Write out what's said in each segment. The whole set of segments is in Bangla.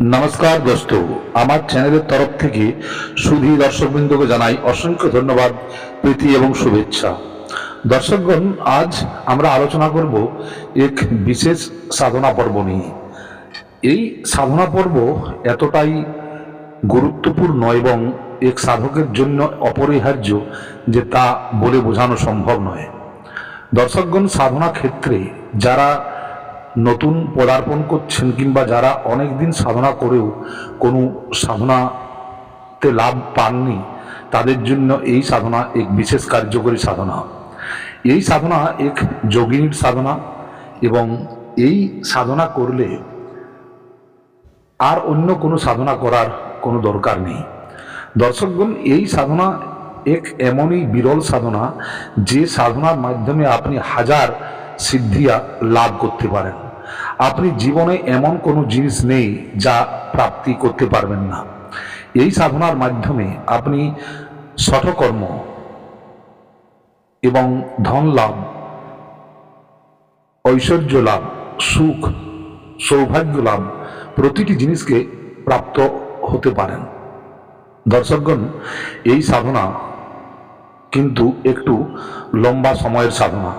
নমস্কার দোস্ত। আমার চ্যানেলের তরফ থেকে সুধী দর্শকবৃন্দকে জানাই অসংখ্য ধন্যবাদ, প্রীতি এবং শুভেচ্ছা। দর্শকগণ, আজ আমরা আলোচনা করব এক বিশেষ সাধনা পর্ব নিয়ে। এই সাধনা পর্ব এতটাই গুরুত্বপূর্ণ এবং এক সাধকের জন্য অপরিহার্য যে তা বলে বোঝানো সম্ভব নয়। দর্শকগণ, সাধনা ক্ষেত্রে যারা নতুন পদার্পণ করছেন কিংবা যারা অনেক দিন সাধনা করেও কোনো সাধনাতে লাভ পাননি, তাদের জন্য এই সাধনা এক বিশেষ কার্যকরী সাধনা। এই সাধনা এক যোগিনীর সাধনা এবং এই সাধনা করলে আর অন্য কোনো সাধনা করার কোনো দরকার নেই। দর্শকগণ, এই সাধনা এক এমনই বিরল সাধনা যে সাধনার মাধ্যমে আপনি হাজার সিদ্ধিয়া লাভ করতে পারেন। আপনি জীবনে এমন কোনো জিনিস নেই যা প্রাপ্তি করতে পারবেন না। এই সাধনার মাধ্যমে আপনি সঠকর্ম এবং ধন লাভ, ঐশ্বর্য লাভ, সুখ, সৌভাগ্য লাভ প্রতিটি জিনিসকে প্রাপ্ত হতে পারেন। দর্শকগণ, এই সাধনা কিন্তু একটু লম্বা সময়ের সাধনা।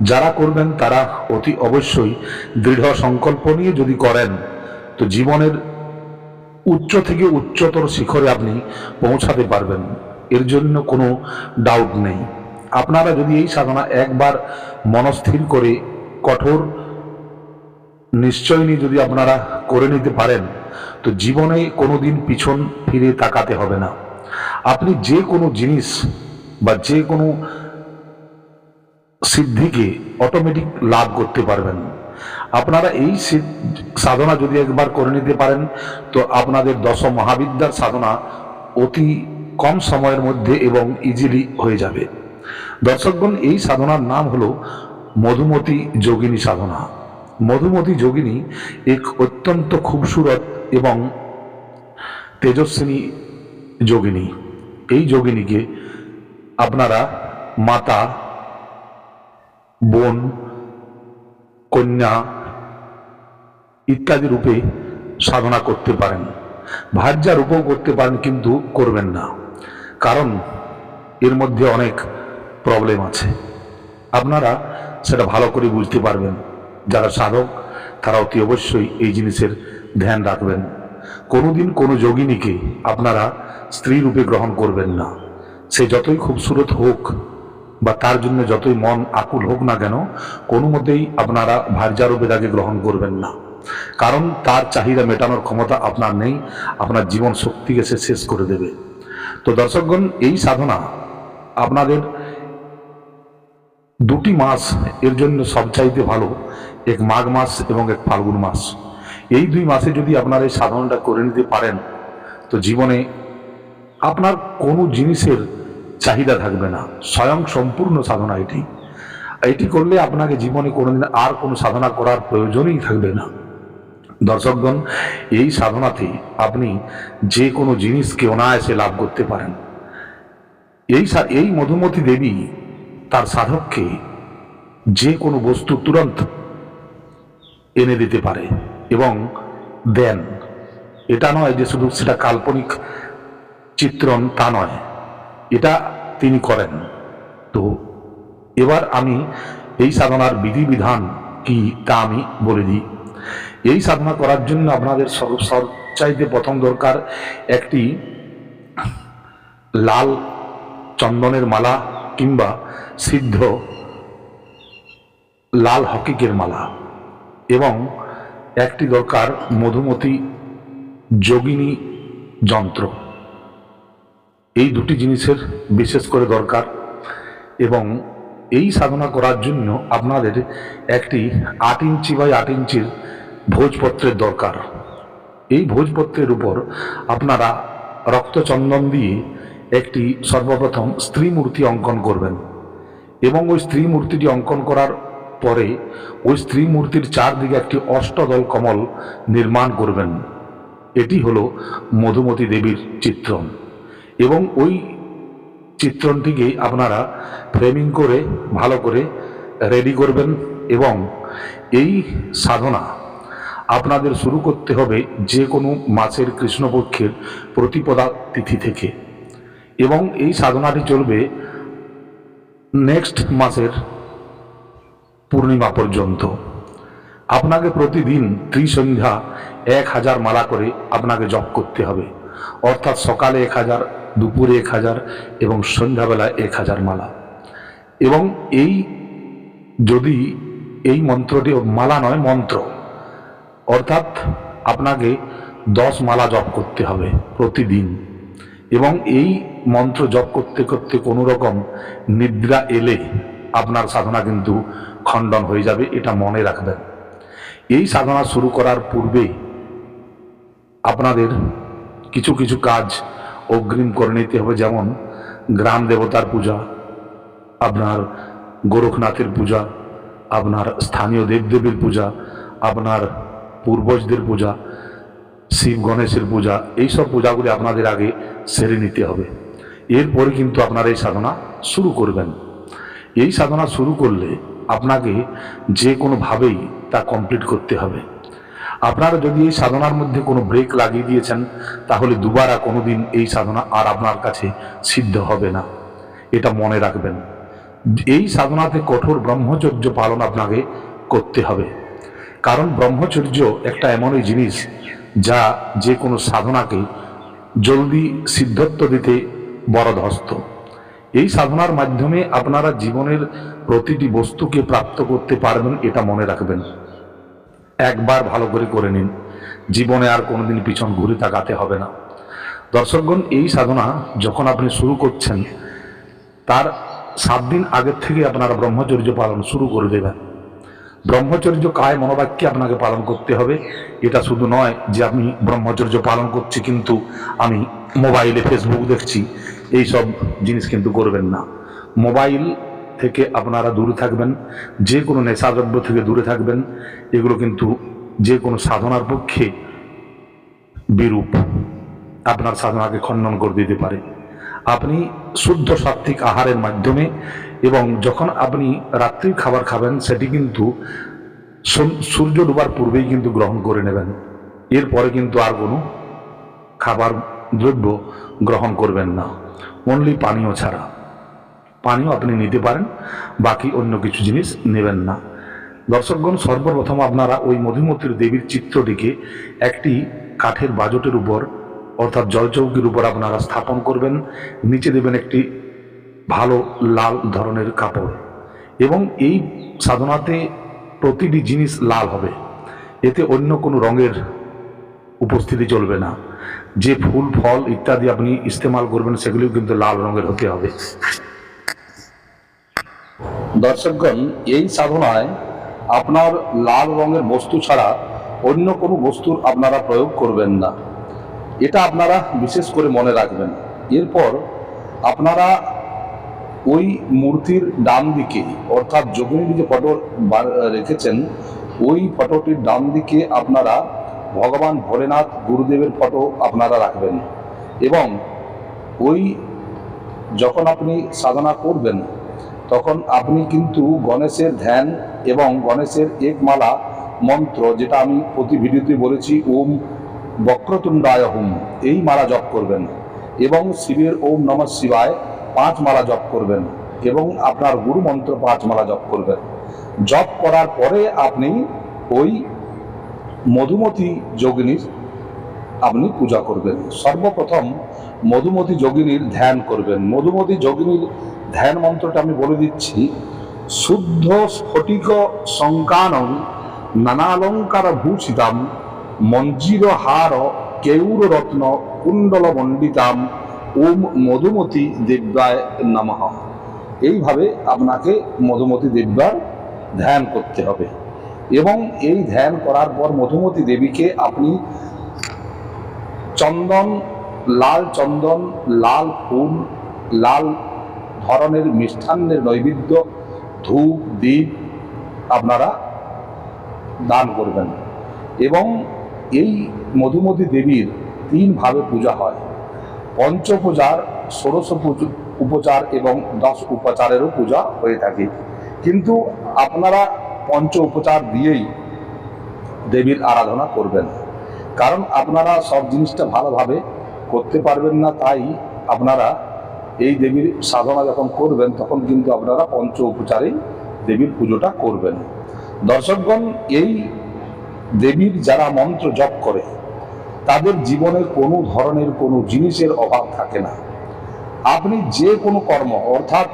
যারা করবেন তারা অতি অবশ্যই দৃঢ় সংকল্প নিয়ে যদি করেন, তো জীবনের উচ্চ থেকে উচ্চতর শিখরে আপনি পৌঁছাতে পারবেন। এর জন্য কোনো ডাউট নেই। আপনারা যদি এই সাধনা একবার মনস্থির করে কঠোর নিশ্চয় নিয়ে যদি আপনারা করে নিতে পারেন, তো জীবনে কোনোদিন পিছন ফিরে তাকাতে হবে না। আপনি যে কোনো জিনিস বা যে কোনো সিদ্ধিকে অটোমেটিক লাভ করতে পারবেন। আপনারা এই সাধনা যদি একবার করে নিতে পারেন, তো আপনাদের দশ মহাবিদ্যার সাধনা অতি কম সময়ের মধ্যে এবং ইজিলি হয়ে যাবে। দর্শকগণ, এই সাধনার নাম হলো মধুমতি যোগিনী সাধনা। মধুমতি যোগিনী এক অত্যন্ত খুবসুরত এবং তেজস্বিনী যোগিনী। এই যোগিনীকে আপনারা মাতা বোন, কন্যা ইত্যাদি রূপে সাধনা করতে পারেন। ভার্যা রূপও করতে পারেন, কিন্তু করবেন না। কারণ এর মধ্যে অনেক প্রবলেম আছে। আপনারা সেটা ভালো করে বুঝতে পারবেন। যারা সাধক তারা অতি অবশ্যই এই জিনিসের ধ্যান রাখবেন। কোনোদিন কোনো যোগিনীকে আপনারা স্ত্রী রূপে গ্রহণ করবেন না। সে যতই খুবসুরত হোক বা তার জন্য যতই মন আকুল হোক না কেন, কোনো মতেই আপনারা ভার্যারূপে তাকে গ্রহণ করবেন না। কারণ তার চাহিদা মেটানোর ক্ষমতা আপনার নেই, আপনার জীবন শক্তিকে সে শেষ করে দেবে। তো দর্শকগণ, এই সাধনা আপনাদের দুটি মাস এর জন্য সবচাইতে ভালো, এক মাঘ মাস এবং এক ফাল্গুন মাস। এই দুই মাসে যদি আপনারা এই সাধনাটা করে নিতে পারেন, তো জীবনে আপনার কোনো জিনিসের চাহিদা থাকবে না। স্বয়ং সম্পূর্ণ সাধনা এটি। এটি করলে আপনাকে জীবনে কোনোদিন আর কোনো সাধনা করার প্রয়োজনই থাকবে না। দর্শকগণ, এই সাধনাতে আপনি যে কোনো জিনিসকে অনায়াসে লাভ করতে পারেন। এই এই মধুমতি দেবী তার সাধককে যে কোনো বস্তু তুরন্ত এনে দিতে পারে এবং দেন। এটা নয় যে শুধু সেটা কাল্পনিক চিত্রণ তা নয়। এটা তিনি করেন। তো এবার আমি এই সাধনার বিধিবিধান কি তা আমি বলে দিই। এই সাধনা করার জন্য আপনাদের সব- সবচাইতে প্রথম দরকার একটি লাল চন্দনের মালা কিংবা সিদ্ধ লাল হকিকের মালা এবং একটি দরকার মধুমতি যোগিনী যন্ত্র। এই দুটি জিনিসের বিশেষ করে দরকার। এবং এই সাধনা করার জন্য আপনাদের একটি আট ইঞ্চি বাই আট ইঞ্চির ভোজপত্রের দরকার। এই ভোজপত্রের উপর আপনারা রক্তচন্দন দিয়ে একটি সর্বপ্রথম স্ত্রী মূর্তি অঙ্কন করবেন। এবং ওই স্ত্রী মূর্তিটি অঙ্কন করার পরে ওই স্ত্রী মূর্তির চারদিকে একটি অষ্টদল কমল নির্মাণ করবেন। এটি হলো মধুমতি দেবীর চিত্রণ। এবং ওই চিত্রণটিকে আপনারা ফ্রেমিং করে, ভালো করে রেডি করবেন এবং এই সাধনা আপনাদের শুরু করতে হবে যে কোনো মাসের কৃষ্ণপক্ষের প্রতিপদা তিথি থেকে। এবং এই সাধনাটি চলবে নেক্সট মাসের পূর্ণিমা পর্যন্ত। আপনাকে প্রতিদিন ত্রিসন্ধ্যা এক হাজার মালা করে আপনাকে জপ করতে হবে। অর্থাৎ সকালে এক হাজার, দুপুরে এক হাজার এবং সন্ধ্যাবেলায় এক হাজার মালা। এবং এই যদি এই মন্ত্রটি মালা নয়, মন্ত্র। অর্থাৎ আপনাকে দশ মালা জপ করতে হবে প্রতিদিন। এবং এই মন্ত্র জপ করতে করতে কোনো রকম নিদ্রা এলে আপনার সাধনা কিন্তু খণ্ডন হয়ে যাবে, এটা মনে রাখবেন। এই সাধনা শুরু করার পূর্বে আপনাদের কিছু কিছু কাজ অগ্রিম করে নিতে হবে, যেমন গ্রাম দেবতার পূজা, আপনার গোরখনাথের পূজা, আপনার স্থানীয় দেবদেবীর পূজা, আপনার পূর্বজদের পূজা, শিব গণেশের পূজা, এই সব পূজাগুলি আপনাদের আগে সেরে নিতে হবে। এরপরে কিন্তু আপনারা এই সাধনা শুরু করবেন। এই সাধনা শুরু করলে আপনাকে যে কোনোভাবেই তা কমপ্লিট করতে হবে। আপনারা যদি এই সাধনার মধ্যে কোনো ব্রেক লাগিয়ে দিয়েছেন, তাহলে দুবার আর কোনোদিন এই সাধনা আর আপনার কাছে সিদ্ধ হবে না। এটা মনে রাখবেন। এই সাধনাতে কঠোর ব্রহ্মচর্য পালন আপনাকে করতে হবে। কারণ ব্রহ্মচর্য একটা এমনই জিনিস যা যে কোনো সাধনাকে জলদি সিদ্ধত্ব দিতে বরদহস্ত এই সাধনার মাধ্যমে আপনারা জীবনের প্রতিটি বস্তুকে প্রাপ্ত করতে পারবেন, এটা মনে রাখবেন। একবার ভালো করে করে নিন। জীবনে আর কোনোদিন পিছন ঘুরে তাকাতে হবে না। দর্শকগণ, এই সাধনা যখন আপনি শুরু করছেন, তার সাত দিন আগের থেকে আপনারা ব্রহ্মচর্য পালন শুরু করে দেবেন। ব্রহ্মচর্য কায় মনোবাক্যে আপনাকে পালন করতে হবে। এটা শুধু নয় যে আমি ব্রহ্মচর্য পালন করছি, কিন্তু আমি মোবাইলে ফেসবুক দেখছি এই সব জিনিস কিন্তু করবেন না। মোবাইল থেকে আপনারা দূরে থাকবেন, যে কোনো নেশাদ্রব্য থেকে দূরে থাকবেন, এগুলো কিন্তু যে কোনো সাধনার পক্ষে বিরূপ। আপনার সাধনাকে খণ্ডন করে দিতে পারে। আপনি শুদ্ধ সাত্ত্বিক আহারের মাধ্যমে এবং যখন আপনি রাত্রির খাবার খাবেন, সেটি কিন্তু সূর্য- ডুবার পূর্বেই কিন্তু গ্রহণ করে নেবেন। এরপরে কিন্তু আর কোনো খাবার দ্রব্য গ্রহণ করবেন না। অনলি পানীয় ছাড়া। পানীয় আপনি নিতে পারেন, বাকি অন্য কিছু জিনিস নেবেন না। দর্শকগণ, সর্বপ্রথম আপনারা ওই মধুমতির দেবীর চিত্রটিকে একটি কাঠের বাজটের উপর, অর্থাৎ জলচৌকির উপর আপনারা স্থাপন করবেন। নিচে দেবেন একটি ভালো লাল ধরনের কাপড় এবং এই সাধনাতে প্রতিটি জিনিস লাল হবে। এতে অন্য কোনো রঙের উপস্থিতি চলবে না। যে ফুল, ফল ইত্যাদি আপনি ইস্তেমাল করবেন, সেগুলিও কিন্তু লাল রঙের হতে হবে। দর্শকগণ, এই সাধনায় আপনার লাল রঙের বস্তু ছাড়া অন্য কোনো বস্তুর আপনারা প্রয়োগ করবেন না। এটা আপনারা বিশেষ করে মনে রাখবেন। এরপর আপনারা ওই মূর্তির ডান দিকে, অর্থাৎ যোগিনী যে ফটো রেখেছেন, ওই ফটোটির ডান দিকে আপনারা ভগবান ভোলেনাথ গুরুদেবের ফটো আপনারা রাখবেন। এবং ওই যখন আপনি সাধনা করবেন তখন আপনি কিন্তু গণেশের ধ্যান এবং গণেশের এক মালা মন্ত্র, যেটা আমি প্রতি ভিডিওতে বলেছি, ওম বক্রতুণ্ডায় হুম, এই মালা জপ করবেন। এবং শিবের ওম নম শিবায় পাঁচ মালা জপ করবেন এবং আপনার গুরু মন্ত্র পাঁচ মালা জপ করবেন। জপ করার পরে আপনি ওই মধুমতি যোগিনীর আপনি পূজা করবেন। সর্বপ্রথম মধুমতি যোগিনীর ধ্যান করবেন। মধুমতি যোগিনীর ধ্যান মন্ত্রটা আমি বলে দিচ্ছি, শুদ্ধ স্ফটিক সংকানং নানালঙ্কার ভূষিতাম, মঞ্জির হার কেউর রত্ন কুণ্ডল মণ্ডিতাম, ওম মধুমতি দেব্যায় নমঃ। এইভাবে আপনাকে মধুমতি দেব্যার ধ্যান করতে হবে। এবং এই ধ্যান করার পর মধুমতি দেবীকে আপনি চন্দন, লাল চন্দন, লাল ফুল, লাল ধরনের মিষ্টান্নের নৈবেদ্য ধূপ দ্বীপ আপনারা দান করবেন। এবং এই মধুমতি দেবীর তিনভাবে পূজা হয়। পঞ্চপূজার, ষোড়শ উপচার এবং দশ উপচারেরও পূজা হয়ে থাকে। কিন্তু আপনারা পঞ্চ উপচার দিয়েই দেবীর আরাধনা করবেন। কারণ আপনারা সব জিনিসটা ভালোভাবে করতে পারবেন না, তাই আপনারা এই দেবীর সাধনা যখন করবেন, তখন কিন্তু আপনারা পঞ্চ উপচারেই দেবীর পুজোটা করবেন। দর্শকগণ, এই দেবীর যারা মন্ত্র জপ করে, তাদের জীবনে কোনো ধরনের কোনো জিনিসের অভাব থাকে না। আপনি যে কোনো কর্ম, অর্থাৎ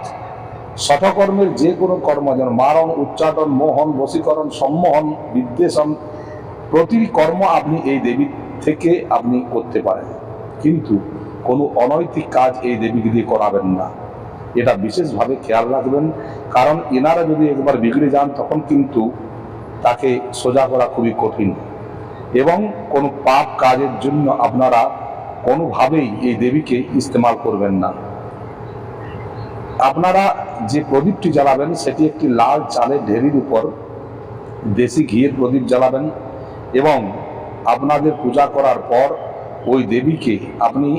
শতকর্মের যে কোনো কর্ম যেন মারণ, উচ্চাটন, মোহন, বশীকরণ, সম্মোহন, বিদ্বেষণ, প্রতিটি কর্ম আপনি এই দেবীর থেকে আপনি করতে পারেন। কিন্তু কোনো অনৈতিক কাজ এই দেবীকে দিয়ে করাবেন না। এটা বিশেষভাবে খেয়াল রাখবেন। কারণ এনারা যদি একবার বিগড়ে যান, তখন কিন্তু তাকে সোজা করা খুবই কঠিন। এবং কোনো পাপ কাজের জন্য আপনারা কোনোভাবেই এই দেবীকে ইস্তেমাল করবেন না। আপনারা যে প্রদীপটি জ্বালাবেন, সেটি একটি লাল চালের ঢেরির উপর দেশি ঘিয়ের প্রদীপ জ্বালাবেন এবং আপনাদের পূজা করার পর ওই দেবীকে আপনি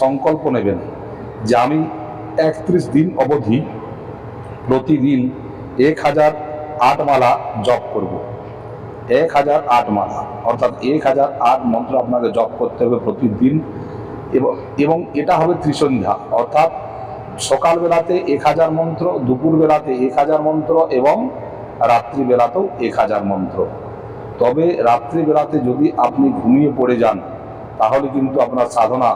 সংকল্প নেবেন যে আমি একত্রিশ দিন অবধি প্রতিদিন এক হাজার আট মালা জপ করব। এক হাজার আট মালা, অর্থাৎ এক হাজার আট মন্ত্র আপনাকে জপ করতে হবে প্রতিদিন এবং এবং এটা হবে ত্রিসন্ধ্যা, অর্থাৎ সকালবেলাতে এক হাজার মন্ত্র দুপুর বেলাতে এক হাজার মন্ত্র এবং রাত্রিবেলাতেও এক হাজার মন্ত্র। তবে রাত্রিবেলাতে যদি আপনি ঘুমিয়ে পড়ে যান, তাহলে কিন্তু আপনার সাধনা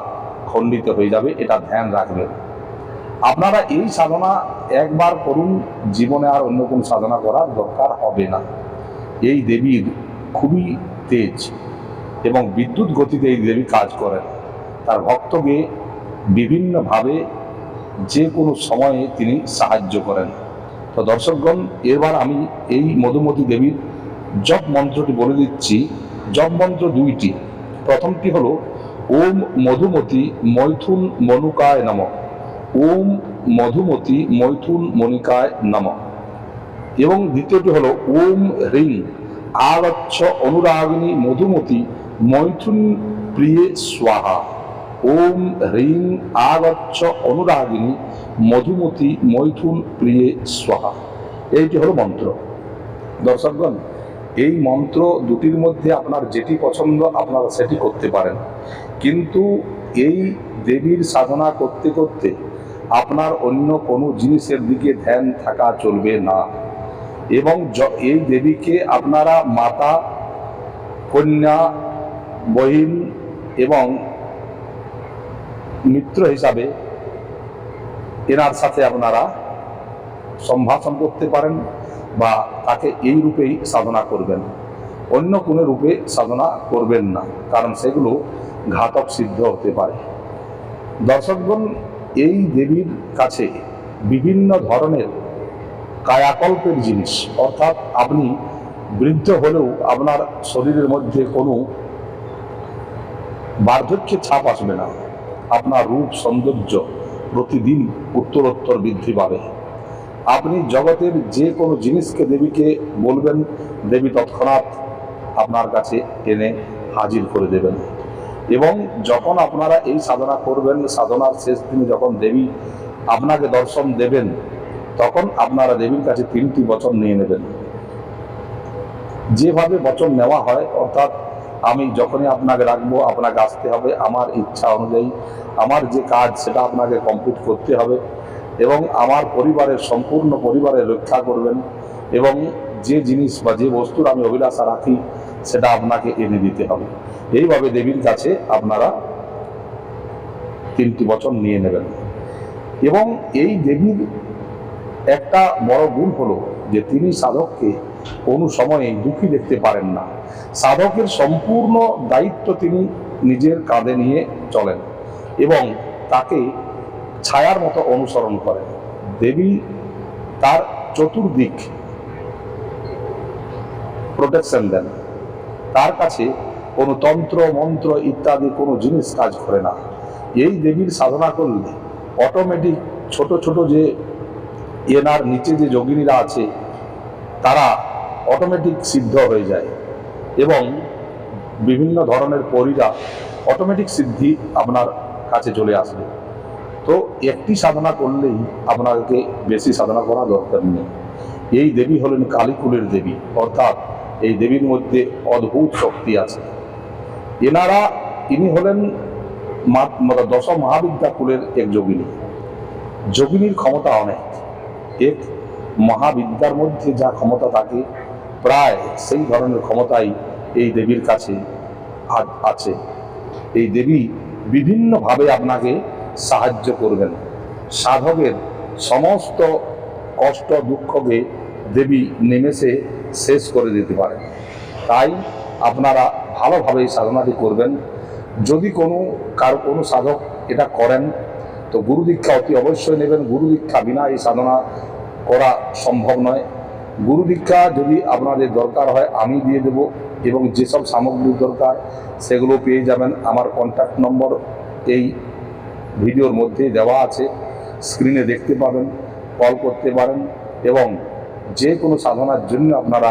খণ্ডিত হয়ে যাবে, এটা ধ্যান রাখবেন আপনারা এই সাধনা একবার করুন, জীবনে আর অন্য কোন সাধনা করার দরকার হবে না। এই দেবীর খুবই তেজ এবং বিদ্যুৎ গতিতে এই দেবী কাজ করেন। তার ভক্তকে বিভিন্নভাবে যে কোনো সময়ে তিনি সাহায্য করেন। তো দর্শকগণ, এবার আমি এই মধুমতি দেবীর জপ মন্ত্রটি বলে দিচ্ছি। জপ মন্ত্র দুইটি। প্রথমটি হলো ওম মধুমতি মৈথুন মনুকায় নম। ওম মধুমতি মৈথুন মনিকায় নম। এবং দ্বিতীয়টি হলো ওম হ্রিং। আগচ্ছ অনুরাগিনী মধুমতি মৈথুন প্রিয়ে স্বাহা। ওম হ্রিং আগচ্ছ অনুরাগিনী মধুমতি মৈথুন প্রিয়ে স্বাহা। এইটি হলো মন্ত্র। দর্শকগণ এই মন্ত্র দুটির মধ্যে আপনার যেটি পছন্দ, আপনারা সেটি করতে পারেন। কিন্তু এই দেবীর সাধনা করতে করতে আপনার অন্য কোনো জিনিসের দিকে ধ্যান থাকা চলবে না। এবং এই দেবীকে আপনারা মাতা, কন্যা, বহিন এবং মিত্র হিসাবে এনার সাথে আপনারা সম্ভাষণ করতে পারেন। বা তাকে এই রূপেই সাধনা করবেন। অন্য কোনো রূপে সাধনা করবেন না, কারণ সেগুলো ঘাতক সিদ্ধ হতে পারে। দর্শকগণ, এই দেবীর কাছে বিভিন্ন ধরনের কায়াকল্পের জিনিস, অর্থাৎ আপনি বৃদ্ধ হলেও আপনার শরীরের মধ্যে কোনো বার্ধক্যের ছাপ আসবে না। আপনার রূপ সৌন্দর্য প্রতিদিন উত্তরোত্তর বৃদ্ধি পাবে। আপনি জগতের যে কোনো জিনিসকে দেবীকে বলবেন, দেবী তৎক্ষণাৎ আপনার কাছে এনে হাজির করে দেবেন। এবং যখন আপনারা এই সাধনা করবেন, সাধনার শেষ দিনে যখন দেবী আপনাকে দর্শন দেবেন, তখন আপনারা দেবীর কাছে তিনটি বচন নিয়ে নেবেন। যেভাবে বচন নেওয়া হয়, অর্থাৎ আমি যখনই আপনাকে রাখব, আপনাকে আসতে হবে, আমার ইচ্ছা অনুযায়ী, আমার যে কাজ সেটা আপনাকে কমপ্লিট করতে হবে। এবং আমার পরিবারের সম্পূর্ণ পরিবারের রক্ষা করবেন এবং যে জিনিস বা যে বস্তুর আমি অভিলাষা রাখি, সেটা আপনাকে এনে দিতে হবে। এইভাবে দেবীর কাছে আপনারা তিনটি বচন নিয়ে নেবেন। এবং এই দেবীর একটা বড় গুণ হলো যে তিনি সাধককে কোনো সময়ে দুঃখী দেখতে পারেন না। সাধকের সম্পূর্ণ দায়িত্ব তিনি নিজের কাঁধে নিয়ে চলেন এবং তাকে ছায়ার মতো অনুসরণ করে। দেবী তার চতুর্দিক প্রোটেকশন দেন। তার কাছে কোনো তন্ত্র, মন্ত্র ইত্যাদি কোনো জিনিস কাজ করে না। এই দেবীর সাধনা করলে অটোমেটিক ছোট ছোট যে এনার নিচে যে যোগিনীরা আছে, তারা অটোমেটিক সিদ্ধ হয়ে যায় এবং বিভিন্ন ধরনের পরীরা অটোমেটিক সিদ্ধি আপনার কাছে চলে আসবে। তো একটি সাধনা করলেই আপনাকে বেশি সাধনা করা দরকার নেই। এই দেবী হলেন কালীকুলের দেবী, অর্থাৎ এই দেবীর মধ্যে অদ্ভুত শক্তি আছে। এনারা, ইনি হলেন দশ মহাবিদ্যা কুলের এক যোগিনী। যোগিনীর ক্ষমতা অনেক। এক মহাবিদ্যার মধ্যে যা ক্ষমতা থাকে, প্রায় সেই ধরনের ক্ষমতাই এই দেবীর কাছে আছে। এই দেবী বিভিন্নভাবে আপনাকে সাহায্য করবেন। সাধকের সমস্ত কষ্ট দুঃখকে দেবী নেমেসে শেষ করে দিতে পারেন। তাই আপনারা ভালোভাবে এই সাধনাটি করবেন। যদি কোনো কারও কোনো সাধক এটা করেন, তো গুরু দীক্ষা অতি অবশ্যই নেবেন। গুরু দীক্ষা বিনা এই সাধনা করা সম্ভব নয়। গুরু দীক্ষা যদি আপনাদের দরকার হয়, আমি দিয়ে দেব এবং যেসব সামগ্রীর দরকার, সেগুলো পেয়ে যাবেন। আমার কন্ট্যাক্ট নম্বর এই ভিডিওর মধ্যে দেওয়া আছে। স্ক্রিনে দেখতে পাবেন, কল করতে পারেন এবং যে কোনো সাধনার জন্য আপনারা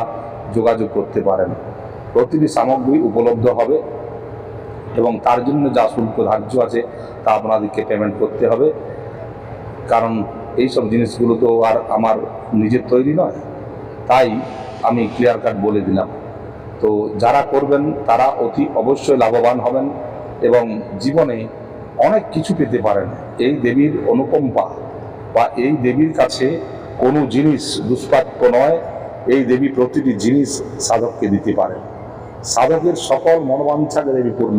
যোগাযোগ করতে পারেন। প্রতিটি সামগ্রী উপলব্ধ হবে এবং তার জন্য যা শুল্ক ধার্য আছে তা আপনাদেরকে পেমেন্ট করতে হবে। কারণ এই সব জিনিসগুলো তো আর আমার নিজের তৈরি নয়। তাই আমি ক্লিয়ার কাট বলে দিলাম। তো যারা করবেন তারা অতি অবশ্যই লাভবান হবেন এবং জীবনে অনেক কিছু পেতে পারেন। এই দেবীর অনুকম্পা বা এই দেবীর কাছে কোনো জিনিস দুষ্প্রাপ্য নয়, এই দেবী প্রতিটি জিনিস সাধককে দিতে পারেন। সাধকের সকল মনোবাঞ্ছাকে দেবী পূর্ণ